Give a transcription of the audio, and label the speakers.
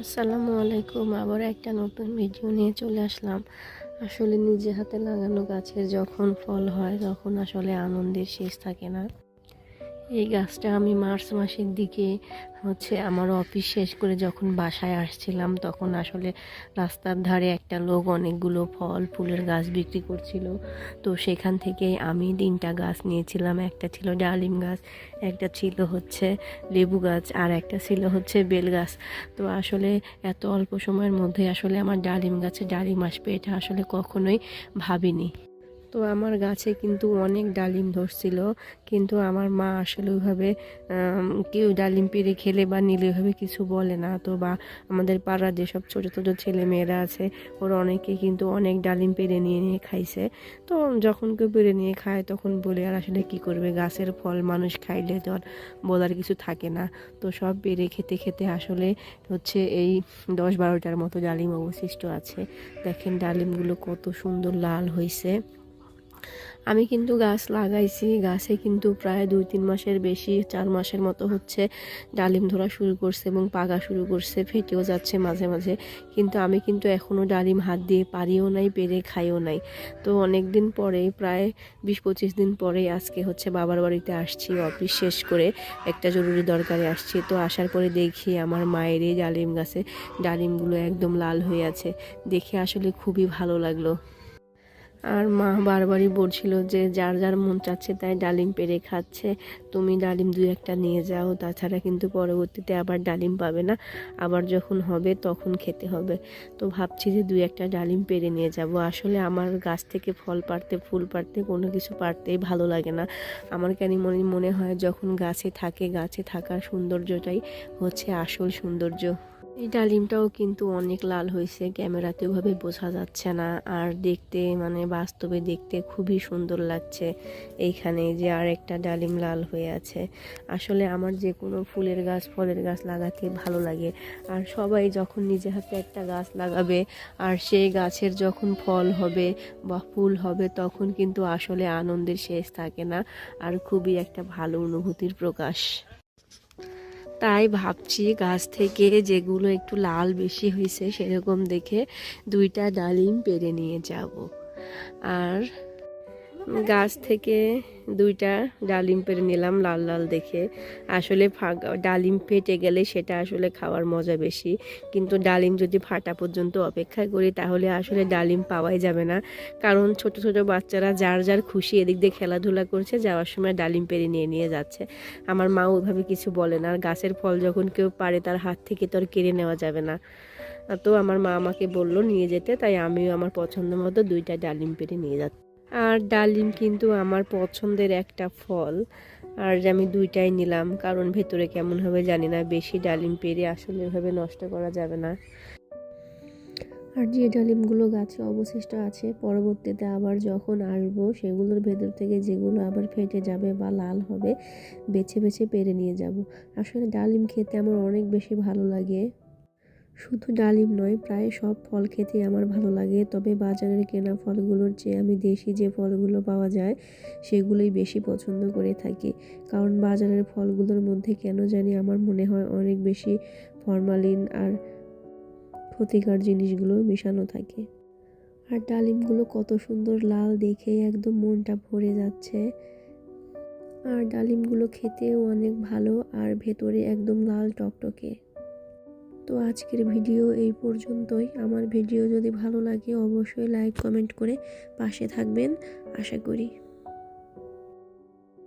Speaker 1: আসসালামু আলাইকুম। আবার একটা নতুন ভিডিও নিয়ে চলে আসলাম। আসলে নিজে হাতে লাগানো গাছের যখন ফল হয়, তখন আসলে আনন্দের শেষ থাকে না। এই গাছটা আমি মার্চ মাসের দিকে হচ্ছে আমার অফিস শেষ করে যখন বাসায় আসছিলাম, তখন আসলে রাস্তার ধারে একটা লোক অনেকগুলো ফল, ফুলের গাছ বিক্রি করছিল। তো সেখান থেকে আমি তিনটা গাছ নিয়েছিলাম। একটা ছিল ডালিম গাছ, একটা ছিল হচ্ছে লেবু গাছ, আর একটা ছিল হচ্ছে বেল গাছ। তো আসলে এত অল্প সময়ের মধ্যে আসলে আমার ডালিম গাছে ডালিম আসবে, এটা আসলে কখনোই ভাবিনি। তো আমার গাছে কিন্তু অনেক ডালিম ধরছিল, কিন্তু আমার মা আসলে ওইভাবে কেউ ডালিম পেরে খেলে বা নিলে ওইভাবে কিছু বলে না। তো বা আমাদের পাড়ার যেসব ছোটো ছোটো ছেলে মেয়েরা আছে, ওরা অনেকে কিন্তু অনেক ডালিম পেরে নিয়ে নিয়ে খাইছে। তো যখন কেউ পেরে নিয়ে খায়, তখন বলে, আর আসলে কি করবে? গাছের ফল মানুষ খাইলে তো আর বলার কিছু থাকে না। তো সব পেরে খেতে খেতে আসলে হচ্ছে এই দশ বারোটার মতো ডালিম অবশিষ্ট আছে। দেখেন ডালিমগুলো কত সুন্দর লাল হয়েছে আমি কিন্তু গাছ লাগাইছি, গাছে কিন্তু প্রায় দুই তিন মাসের বেশি, চার মাসের মতো হচ্ছে ডালিম ধরা শুরু করছে এবং পাকা শুরু করছে, ফেটেও যাচ্ছে মাঝে মাঝে। কিন্তু আমি কিন্তু এখনও ডালিম হাত দিয়ে পারিও নাই, পেরে খাইও নাই। তো অনেক দিন পরে, প্রায় বিশ পঁচিশ দিন পরে আজকে হচ্ছে বাবার বাড়িতে আসছি, অফিস শেষ করে একটা জরুরি দরকারে আসছি। তো আসার পরে দেখি আমার মায়ের এই ডালিম গাছে, ডালিমগুলো একদম লাল হয়ে আছে। দেখে আসলে খুবই ভালো লাগল। আর মা বারবারই বলছিল যে যার যার মন চাচ্ছে তাই ডালিম পেরে খাচ্ছে। তুমি ডালিম দু একটা নিয়ে যাও, তাছাড়া কিন্তু পরবর্তীতে আবার ডালিম পাবে না। আবার যখন হবে তখন খেতে হবে। তো ভাবছি যে দুই একটা ডালিম পেরে নিয়ে যাব। আসলে আমার গাছ থেকে ফল পাড়তে, ফুল পাড়তে কোনো কিছু পাড়তেই ভালো লাগে না। আমার কেন মনে মনে হয় যখন গাছে থাকে, গাছে থাকার সৌন্দর্যটাই হচ্ছে আসল সৌন্দর্য। এই ডালিমটাও কিন্তু অনেক লাল হয়েছে, ক্যামেরাতে ওভাবে বোঝা যাচ্ছে না। আর দেখতে মানে বাস্তবে দেখতে খুবই সুন্দর লাগছে। এইখানে যে আর একটা ডালিম লাল হয়ে আছে। আসলে আমার যে কোনো ফুলের গাছ, ফলের গাছ লাগাতে ভালো লাগে। আর সবাই যখন নিজে হাতে একটা গাছ লাগাবে, আর সেই গাছের যখন ফল হবে বা ফুল হবে, তখন কিন্তু আসলে আনন্দের শেষ থাকে না। আর খুবই একটা ভালো অনুভূতির প্রকাশ। তাই ভাবছি গাছ থেকে যেগুলো একটু লাল বেশি হয়েছে সেরকম দেখে দুইটা ডালিম পেরে নিয়ে যাব। আর গাছ থেকে দুইটা ডালিম পেরে নিলাম, লাল লাল দেখে। আসলে ডালিম ফেটে গেলে সেটা আসলে খাওয়ার মজা বেশি। কিন্তু ডালিম যদি ফাটা পর্যন্ত অপেক্ষা করি, তাহলে আসলে ডালিম পাওয়াই যাবে না। কারণ ছোট ছোট বাচ্চারা যার যার খুশি এদিক দিয়ে খেলাধুলা করছে, যাওয়ার সময় ডালিম পেরে নিয়ে নিয়ে যাচ্ছে। আমার মা ওইভাবে কিছু বলে না। আর গাছের ফল যখন কেউ পারে, তার হাত থেকে তো আর কেড়ে নেওয়া যাবে না। তো আমার মা আমাকে বলল নিয়ে যেতে, তাই আমিও আমার পছন্দ মতো দুইটা ডালিম পেরে নিয়ে যাচ্ছি। আর ডালিম কিন্তু আমার পছন্দের একটা ফল। আর আমি দুইটাই নিলাম, কারণ ভেতরে কেমন হবে জানি না, বেশি ডালিম পেরে আসলে এভাবে নষ্ট করা যাবে না। আর যে ডালিমগুলো গাছে অবশিষ্ট আছে, পরবর্তীতে আবার যখন আসব, সেগুলোর ভেতর থেকে যেগুলো আবার ফেটে যাবে বা লাল হবে, বেছে বেছে পেরে নিয়ে যাব। আসলে ডালিম খেতে আমার অনেক বেশি ভালো লাগে। শুধু ডালিম নয়, প্রায় সব ফল খেতে আমার ভালো লাগে। তবে বাজারের কেনা ফলগুলোর চেয়ে আমি দেশি যে ফলগুলো পাওয়া যায়, সেগুলোই বেশি পছন্দ করে থাকি। কারণ বাজারের ফলগুলোর মধ্যে কেন জানি আমার মনে হয় অনেক বেশি ফরমালিন আর ক্ষতিকর জিনিসগুলো মেশানো থাকে। আর ডালিমগুলো কত সুন্দর লাল দেখে একদম মনটা ভরে যাচ্ছে। আর ডালিমগুলো খেতেও অনেক ভালো, আর ভেতরে একদম লাল টকটকে। তো আজকের ভিডিও এই পর্যন্তই। আমার ভিডিও যদি ভালো লাগে, অবশ্যই লাইক কমেন্ট করে পাশে থাকবেন। আশা করি